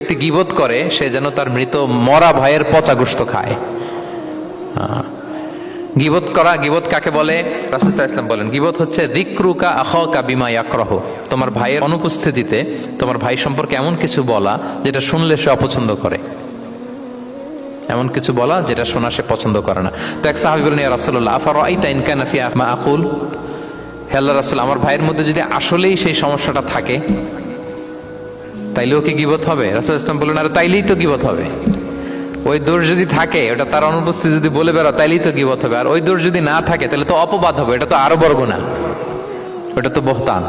ব্যক্তি গিবত করে সে যেন তার মৃত মরা ভাইয়ের পচা গোস্ত খায়। আহ, গিবত করা গিবত কাকে বলে? রাসুসাহ ইসলাম বলেন গিবত হচ্ছে দিক্রুকা আহকা বিমা ইয়াকরহ তোমার ভাইয়ের অনুপস্থিতিতে তোমার ভাই সম্পর্কে এমন কিছু বলা যেটা শুনলে সে অপছন্দ করে। এমন কিছু বলা যেটা শোনা সে পছন্দ করে না। তো এক সাহাবি বলেন ইয়া রাসূলুল্লাহ আফার আইতা ইন কানা ফি আকুল হে আল্লাহ রাসূল আমার ভাইয়ের মধ্যে যদি আসলেই সেই সমস্যাটা থাকে তাইলেও কি গিবত হবে? রাসূল ইসলাম বললেন, আরে তাইলেই তো গিবত হবে। ওই দোষ যদি থাকে, ওটা তার অনুপস্থিতি যদি বলে বেড়াও, তাইলেই তো গিবত হবে। আর ওই দোষ যদি না থাকে, তাহলে তো অপবাদ হবে, এটা তো আরও বড় গুণা ওটা তো বহতান।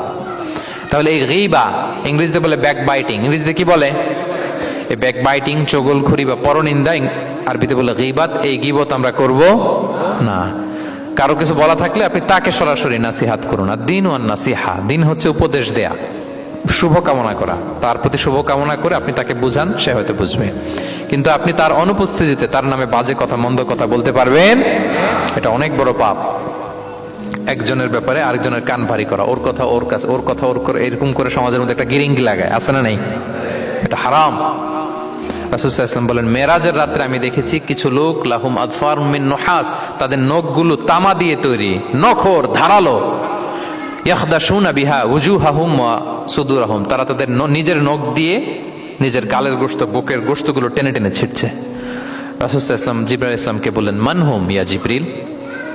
তাহলে এই গিবা ইংরেজিতে বলে ব্যাক বাইটিং ইংরেজিতে কি বলে? এই ব্যাক বাইটিং চগলখড়ি বা পরনিন্দা আরবিতে বলে গিবাত। এই গিবত আমরা করব না। কারও কিছু বলা থাকলে আপনি তাকে সরাসরি নাসিহাত করুন। আর দিন ওয়ান নাসিহা। দিন হচ্ছে উপদেশ দেয়া। শুভ কামনা করা। তার প্রতি শুভ কামনা করে আপনি তাকে বুঝান, সে হয়তো বুঝবে। কিন্তু আপনি তার অনুপস্থিতিতে তার নামে বাজে কথা, মন্দ কথা বলতে পারবেন। এটা অনেক বড় পাপ। একজনের ব্যাপারে আরেকজনের কান ভারী করা। ওর কথা, ওর কাছে, ওর কথা, ওর করে, এরকম করে সমাজের মধ্যে একটা গিরিঙ্গি লাগায়। আছে না নেই? এটা হারাম। রাসুসাহ বলেন, মেরাজের রাত্রে আমি দেখেছি কিছু লোক, লাহুম আদফার নহাস, তাদের নখগুলো তামা দিয়ে তৈরি। নখর, ধারালো। ইয়াখদাশুনা বিহা উজুহাহুম ওয়া সুদুরাহুম। তারা তাদের নিজের নখ দিয়ে নিজের গালের গোস্ত, বুকের গোস্তগুলো টেনে টেনে ছিটছে রাসুসাহ ইসলাম ইসলামকে বললেন মানহুম ইয়া জিবরিল?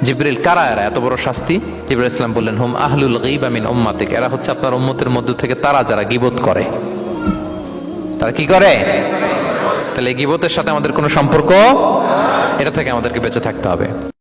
জিবরিল কারা এরা? এত বড় শাস্তি? জিবরাইল ইসলাম বললেন, হুম আহলুল গীবা মিন উম্মাতিক। এরা হচ্ছে আপনার উম্মতের মধ্য থেকে তারা যারা গিবত করে। তারা কি করে? তাহলে গিবতের সাথে আমাদের কোনো সম্পর্ক? এটা থেকে আমাদেরকে বেঁচে থাকতে হবে।